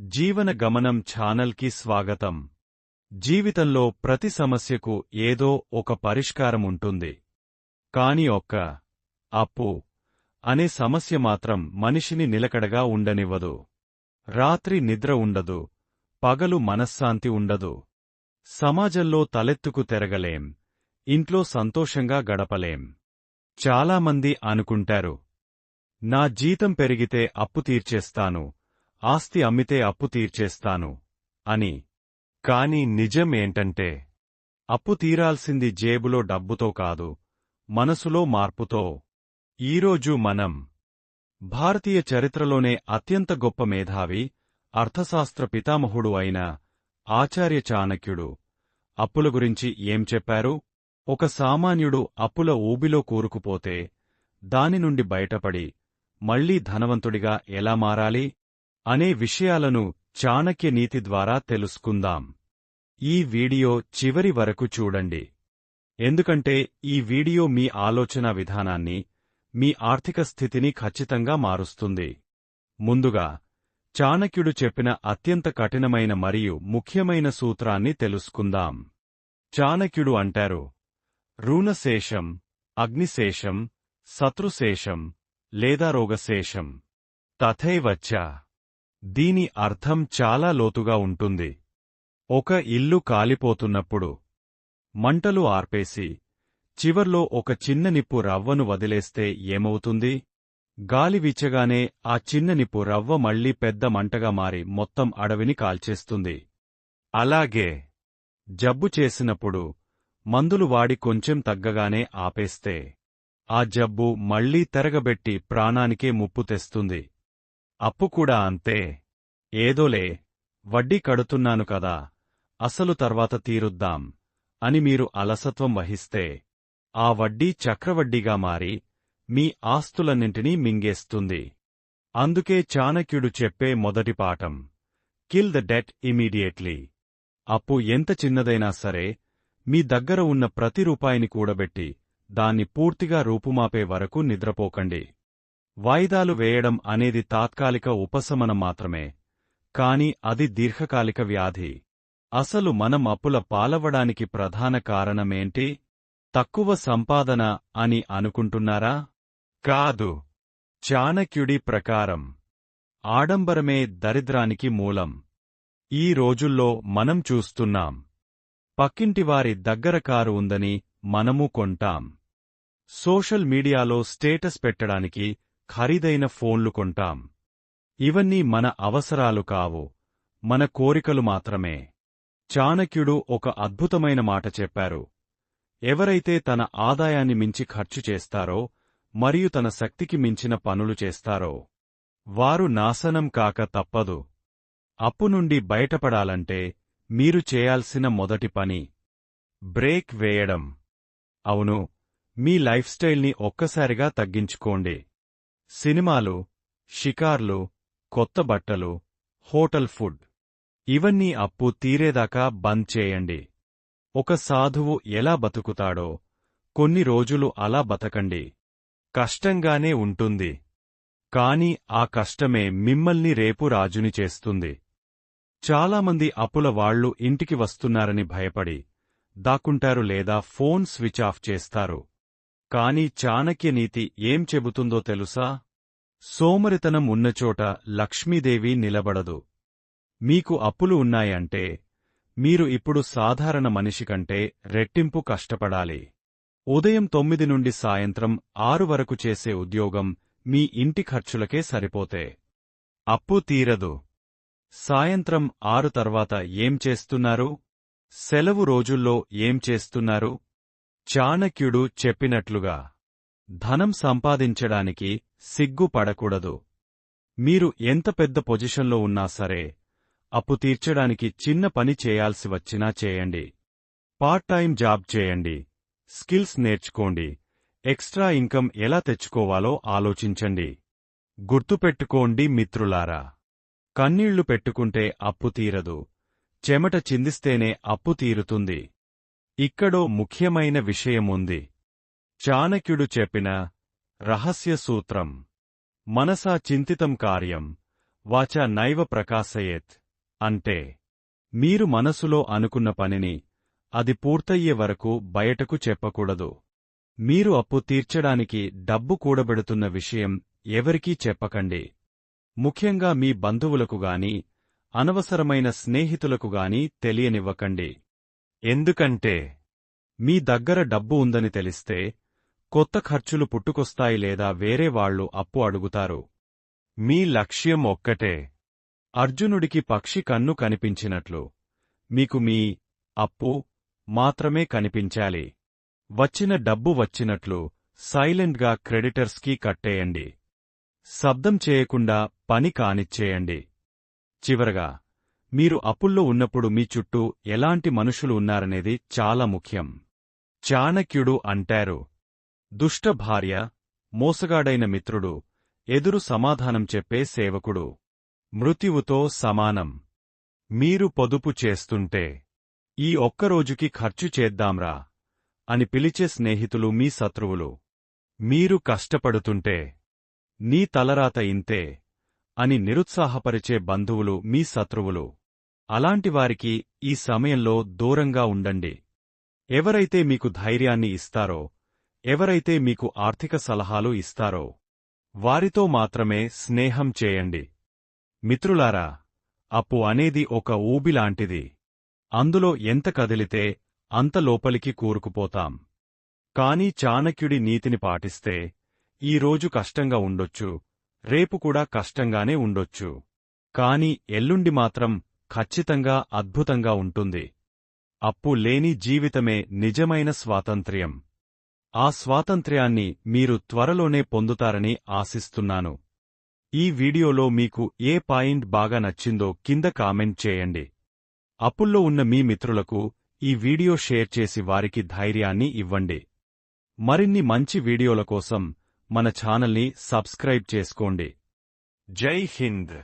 జీవన గమనం ఛానల్కి స్వాగతం. జీవితంలో ప్రతి సమస్యకు ఏదో ఒక పరిష్కారం ఉంటుంది. కాని ఒక్క అప్పు అనే సమస్య మాత్రం మనిషిని నిలకడగా ఉండనివ్వదు. రాత్రి నిద్ర ఉండదు పగలు మనశ్శాంతి ఉండదు. సమాజంలో తలెత్తుకు తెరగలేం ఇంట్లో సంతోషంగా గడపలేం. చాలామంది అనుకుంటారు నా జీతం పెరిగితే అప్పు తీర్చేస్తాను ఆస్తి అమ్మితే అప్పు తీర్చేస్తాను అని. కాని నిజం ఏంటంటే అప్పు తీరాల్సింది జేబులో డబ్బుతో కాదు మనసులో మార్పుతో. ఈరోజు మనం భారతీయ చరిత్రలోనే అత్యంత గొప్ప మేధావి అర్థశాస్త్ర పితామహుడు అయిన ఆచార్య చాణక్యుడు. అప్పుల గురించి ఏం చెప్పారు? ఒక సామాన్యుడు అప్పుల ఊబిలో కూరుకుపోతే దాని నుండి బయటపడి మళ్ళీ ధనవంతుడిగా ఎలా మారాలి? అనే విషయాలను చాణక్య నీతి ద్వారా తెలుసుకుందాం. ఈ వీడియో చివరి వరకు చూడండి. ఎందుకంటే ఈ వీడియో మీ ఆలోచన విధానాన్ని మీ ఆర్థిక స్థితిని ఖచ్చితంగా మారుస్తుంది. ముందుగా చాణక్యుడు చెప్పిన అత్యంత కఠినమైన మరియు ముఖ్యమైన సూత్రాన్ని తెలుసుకుందాం. చాణక్యుడు అంటారు రుణశేషం అగ్నిశేషం శత్రుశేషం లేదా రోగశేషం. తథైవచ్చ. దీని అర్థం చాలా లోతుగా ఉంటుంది. ఒక ఇల్లు కాలిపోతున్నప్పుడు మంటలు ఆర్పేసి చివర్లో ఒక చిన్న నిప్పు రవ్వను వదిలేస్తే ఏమవుతుంది? గాలి వీచగానే ఆ చిన్న నిప్పు రవ్వ మళ్ళీ పెద్ద మంటగా మారి మొత్తం అడవిని కాల్చేస్తుంది. అలాగే జబ్బు చేసినప్పుడు మందులు వాడి కొంచెం తగ్గగానే ఆపేస్తే ఆ జబ్బు మళ్ళీ తెరగబెట్టి ప్రాణానికే ముప్పు తెస్తుంది. అప్పు కూడా అంతే. ఏదోలే వడ్డీ కడుతున్నాను కదా అసలు తర్వాత తీరుద్దాం అని మీరు అలసత్వం వహిస్తే ఆ వడ్డీ చక్రవడ్డీగా మారి మీ ఆస్తులన్నింటినీ మింగేస్తుంది. అందుకే చాణక్యుడు చెప్పే మొదటి పాఠం కిల్ ద డెట్ ఇమీడియట్లీ. అప్పు ఎంత చిన్నదైనా సరే మీ దగ్గర ఉన్న ప్రతి రూపాయిని కూడబెట్టి దాన్ని పూర్తిగా రూపుమాపే వరకు నిద్రపోకండి. వాయిదాలు వేయడం అనేది తాత్కాలిక ఉపశమనం మాత్రమే. కాని అది దీర్ఘకాలిక వ్యాధి. అసలు మనం అప్పుల పాలవడానికి ప్రధాన కారణమేంటి? తక్కువ సంపాదన అని అనుకుంటున్నారా? కాదు. చాణక్యుడి ప్రకారం. ఆడంబరమే దరిద్రానికి మూలం. ఈ రోజుల్లో మనం చూస్తున్నాం. పక్కింటివారి దగ్గర కారు ఉందని మనము కొంటాం. సోషల్ మీడియాలో స్టేటస్ పెట్టడానికి ఖరీదైన ఫోన్లు కొంటాం. ఇవన్నీ మన అవసరాలు కావు మన కోరికలు మాత్రమే. చాణక్యుడు ఒక అద్భుతమైన మాట చెప్పారు. ఎవరైతే తన ఆదాయాన్ని మించి ఖర్చు చేస్తారో మరియు తన శక్తికి మించిన పనులు చేస్తారో వారు నాశనం కాక తప్పదు. అప్పు నుండి బయటపడాలంటే మీరు చేయాల్సిన మొదటి పని బ్రేక్ వేయడం. అవును మీ లైఫ్ స్టైల్ని ఒక్కసారిగా తగ్గించుకోండి. సినిమాలు షికార్లు కొత్త బట్టలు హోటల్ ఫుడ్. ఇవన్నీ అప్పు తీరేదాకా బంద్ చేయండి. ఒక సాధువు ఎలా బతుకుతాడో కొన్ని రోజులు అలా బతకండి. కష్టంగానే ఉంటుంది. కాని ఆ కష్టమే మిమ్మల్ని రేపు రాజుని చేస్తుంది. చాలామంది అప్పుల వాళ్ళు ఇంటికి వస్తున్నారని భయపడి దాక్కుంటారు లేదా ఫోన్ స్విచ్ ఆఫ్ చేస్తారు. కాని చాణక్యనీతి ఏం చెబుతుందో తెలుసా? సోమరితనం ఉన్నచోట లక్ష్మీదేవి నిలబడదు. మీకు అప్పులు ఉన్నాయంటే మీరు ఇప్పుడు సాధారణ మనిషి కంటే రెట్టింపు కష్టపడాలి. ఉదయం తొమ్మిది నుండి సాయంత్రం ఆరు వరకు చేసే ఉద్యోగం మీ ఇంటి ఖర్చులకే సరిపోతే. అప్పు తీరదు. సాయంత్రం ఆరు తర్వాత ఏం చేస్తున్నారు? సెలవు రోజుల్లో ఏం చేస్తున్నారు? చాణక్యుడు చెప్పినట్లుగా ధనం సంపాదించడానికి సిగ్గుపడకూడదు మీరు ఎంత పెద్ద పొజిషన్లో ఉన్నా సరే అప్పు తీర్చడానికి చిన్న పని చేయాల్సి వచ్చినా చేయండి. పార్ట్ టైం జాబ్ చేయండి. స్కిల్స్ నేర్చుకోండి. ఎక్స్ట్రా ఇన్కమ్ ఎలా తెచ్చుకోవాలో ఆలోచించండి. గుర్తుపెట్టుకోండి మిత్రులారా. కన్నీళ్ళు పెట్టుకుంటే అప్పు తీరదు. చెమట చిందిస్తేనే అప్పు తీరుతుంది. ఇక్కడో ముఖ్యమైన విషయముంది. చాణక్యుడు చెప్పిన రహస్య సూత్రం. మనసా చింతితం కార్యం. వాచ నైవ ప్రకాశయేత్. అంటే మీరు మనసులో అనుకున్న పనిని అది పూర్తయ్యే వరకు బయటకు చెప్పకూడదు. మీరు అప్పు తీర్చడానికి డబ్బు కూడబెడుతున్న విషయం ఎవరికీ చెప్పకండి. ముఖ్యంగా మీ బంధువులకు గాని అనవసరమైన స్నేహితులకు గాని తెలియనివ్వకండి. ఎందుకంటే మీ దగ్గర డబ్బు ఉందని తెలిస్తే కొత్త ఖర్చులు పుట్టుకొస్తాయి లేదా వేరే వాళ్ళు అప్పు అడుగుతారు. మీ లక్ష్యం ఒక్కటే. అర్జునుడికి పక్షి కన్ను కనిపించినట్లు. మీకు మీ అప్పు మాత్రమే కనిపించాలి. వచ్చిన డబ్బు వచ్చినట్లు సైలెంట్గా క్రెడిటర్స్కి కట్టేయండి. శబ్దం చేయకుండా పని కానిచ్చేయండి. చివరగా మీరు అప్పుల్లో ఉన్నప్పుడు మీ చుట్టూ ఎలాంటి మనుషులు ఉన్నారనేది చాలా ముఖ్యం. చాణక్యుడు అంటారు. దుష్ట భార్య మోసగాడైన మిత్రుడు ఎదురు సమాధానం చెప్పే సేవకుడు. మృత్యువుతో సమానం. మీరు పొదుపు చేస్తుంటే ఈ ఒక్కరోజుకి ఖర్చు చేద్దాంరా అని పిలిచే స్నేహితులు మీ శత్రువులు. మీరు కష్టపడుతుంటే నీ తలరాత ఇంతే అని నిరుత్సాహపరిచే బంధువులు మీ శత్రువులు. అలాంటివారికి ఈ సమయంలో దూరంగా ఉండండి. ఎవరైతే మీకు ధైర్యాన్ని ఇస్తారో ఎవరైతే మీకు ఆర్థిక సలహాలు ఇస్తారో వారితో మాత్రమే స్నేహం చేయండి. మిత్రులారా అప్పు అనేది ఒక ఊబిలాంటిది అందులో ఎంత కదిలితే అంత లోపలికి కూరుకుపోతాం. కాని చాణక్యుడి నీతిని పాటిస్తే ఈ రోజు కష్టంగా ఉండొచ్చు రేపు కూడా కష్టంగానే ఉండొచ్చు. కాని ఎల్లుండి మాత్రం ఖచ్చితంగా అద్భుతంగా ఉంటుంది. అప్పు లేని జీవితమే నిజమైన స్వాతంత్ర్యం. ఆ స్వాతంత్ర్యాన్ని మీరు త్వరలోనే పొందుతారని ఆశిస్తున్నాను. ఈ వీడియోలో మీకు ఏ పాయింట్ బాగా నచ్చిందో కింద కామెంట్ చేయండి. అప్పుల్లో ఉన్న మీ మిత్రులకు ఈ వీడియో షేర్ చేసి వారికి ధైర్యాన్ని ఇవ్వండి. మరిన్ని మంచి వీడియోల కోసం మన ఛానల్ని సబ్స్క్రైబ్ చేసుకోండి. జై హింద్.